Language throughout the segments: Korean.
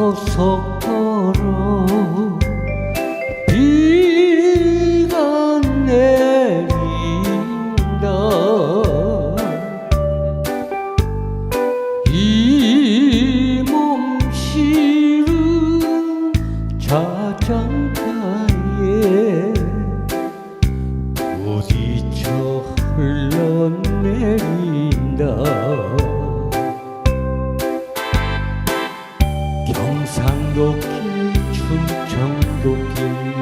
고속도로 비가 내린다. 이 몸실은 자장가에 부딪혀 흘러내린다. 도길 충청도 길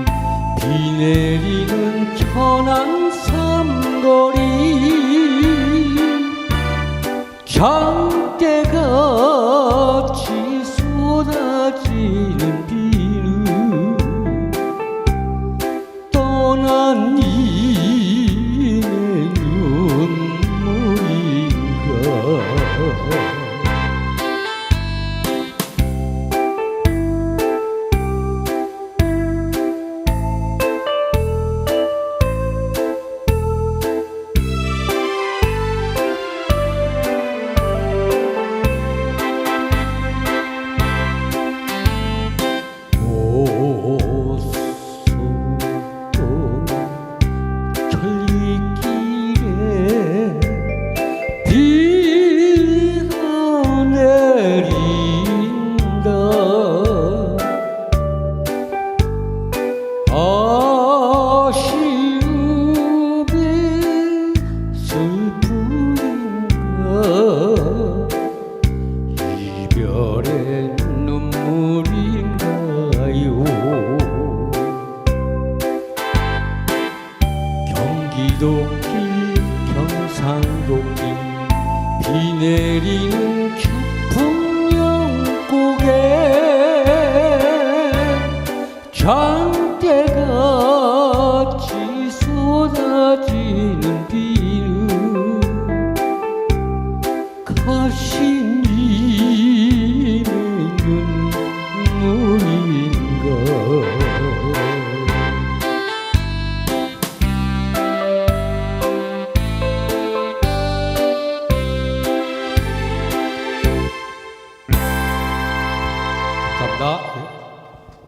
비 내리는 천안 삼거리 장대같이 쏟아지는 비는 떠난 이의 눈물인가 천리길에 비가 내린다 아쉬움에 슬픔인가? 이별의 기독길 경상도길 비 내리는 깊은 영곡에 장대같이 쏟아지는 비는 가시니 啊